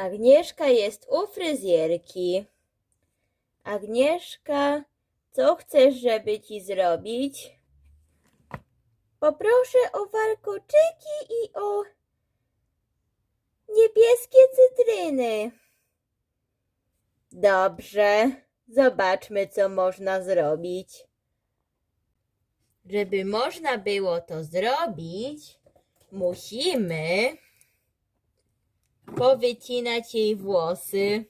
Agnieszka jest u fryzjerki. Agnieszka, co chcesz, żeby ci zrobić? Poproszę o warkoczyki i o niebieskie cytryny. Dobrze, zobaczmy, co można zrobić. Żeby można było to zrobić, musimy powycinać jej włosy.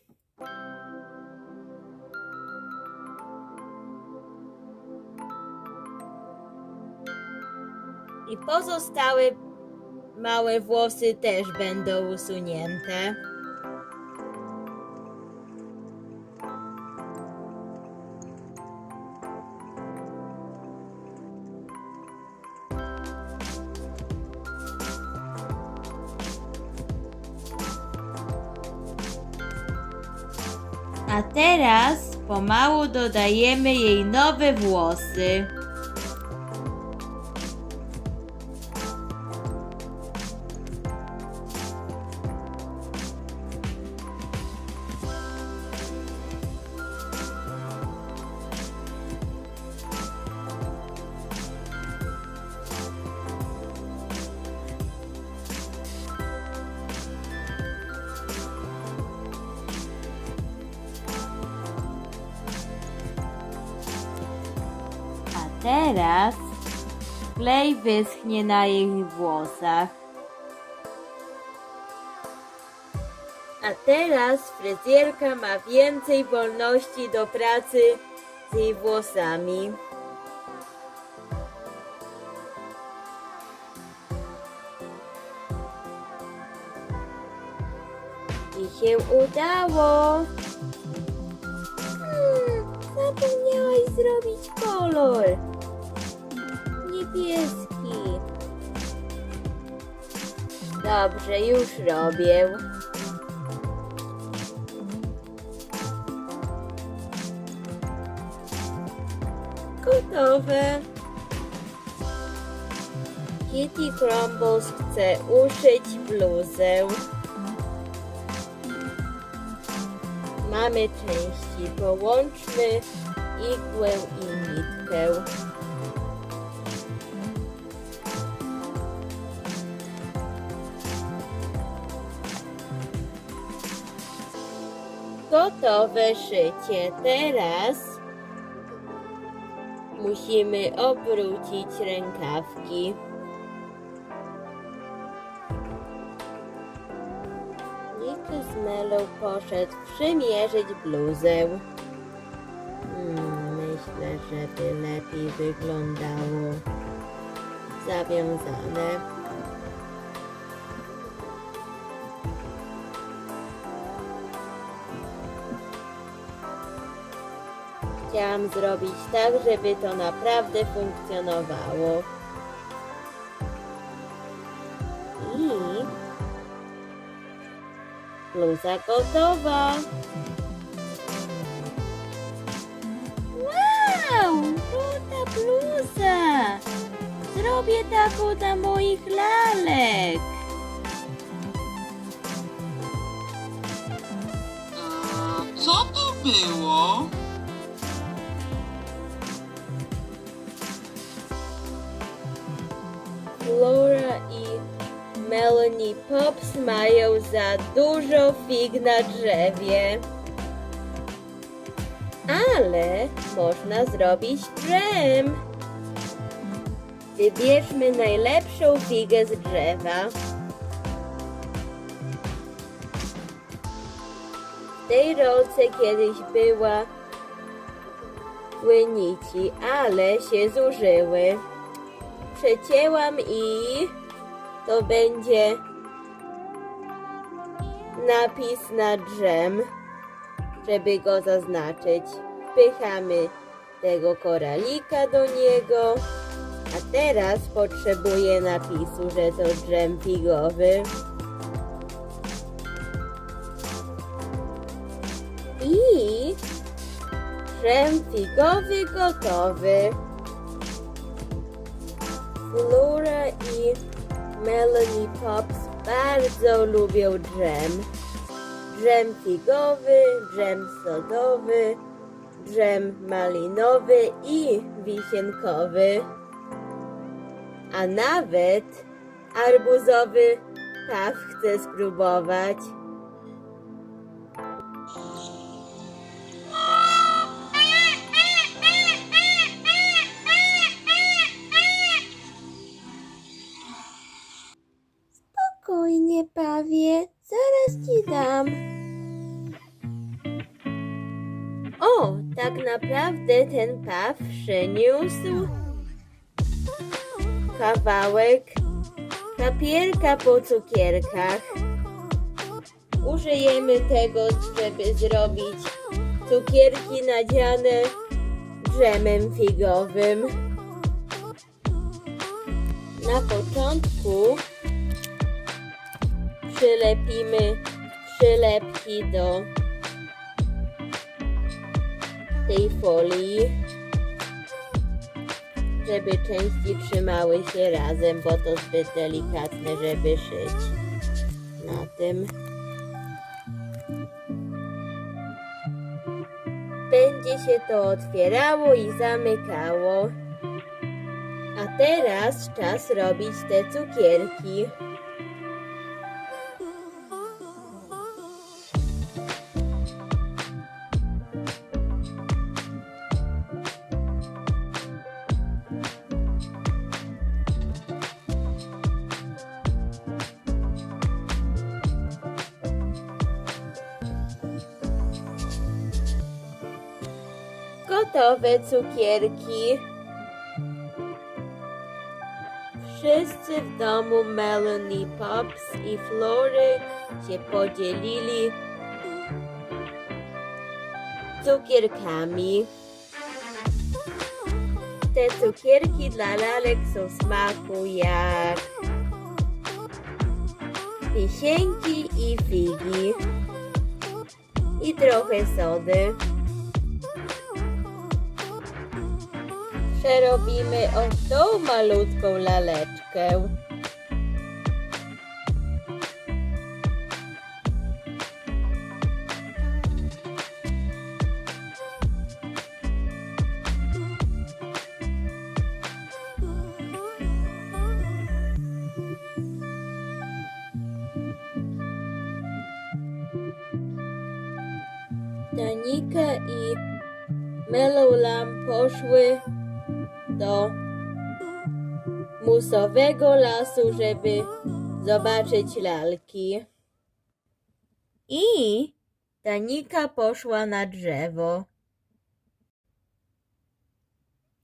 I pozostałe małe włosy też będą usunięte. A teraz pomału dodajemy jej nowe włosy. Teraz klej wyschnie na jej włosach. A teraz fryzjerka ma więcej wolności do pracy z jej włosami. I się udało. Hmm, zapomniałaś zrobić kolor. Niebieski. Dobrze, już robię. Gotowe. Kitty Crumbles chce uszyć bluzę. Mamy części. Połączmy igłę i nitkę. Gotowe szycie. Teraz musimy obrócić rękawki. Nick z Melą poszedł przymierzyć bluzę. Hmm, myślę, żeby lepiej wyglądało zawiązane. Chciałam zrobić tak, żeby to naprawdę funkcjonowało. I bluza gotowa. Wow, ruda bluza. Zrobię taką dla moich lalek. A co to było? Melanie Pops mają za dużo fig na drzewie. Ale można zrobić dżem. Wybierzmy najlepszą figę z drzewa. W tej rolce kiedyś była łynici, ale się zużyły przecięłam i to będzie napis na drzem, żeby go zaznaczyć. Wpychamy tego koralika do niego, a teraz potrzebuję napisu, że to drzem figowy. I drzem figowy gotowy. Flora i Melanie Pops bardzo lubią dżem. drzem figowy, drzem sodowy, drzem malinowy i wisienkowy. A nawet arbuzowy paw chce spróbować. Spokojnie, pawie, zaraz ci dam. O, tak naprawdę ten paw przyniósł kawałek papierka po cukierkach. Użyjemy tego, żeby zrobić cukierki nadziane drzemem figowym. Na początku przylepimy przylepki do tej folii, żeby części trzymały się razem, bo to zbyt delikatne, żeby szyć na tym. Będzie się to otwierało i zamykało. A teraz czas robić te cukierki. Gotowe cukierki. Wszyscy w domu Melanie Pops i Flory się podzielili cukierkami. Te cukierki dla lalek są smaku jak wisienki i figi i trochę sody. Przerobimy o tą malutką laleczkę. Danika i Melolam poszły do musowego lasu, żeby zobaczyć lalki. I Danika poszła na drzewo.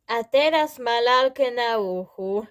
A teraz ma lalkę na uchu.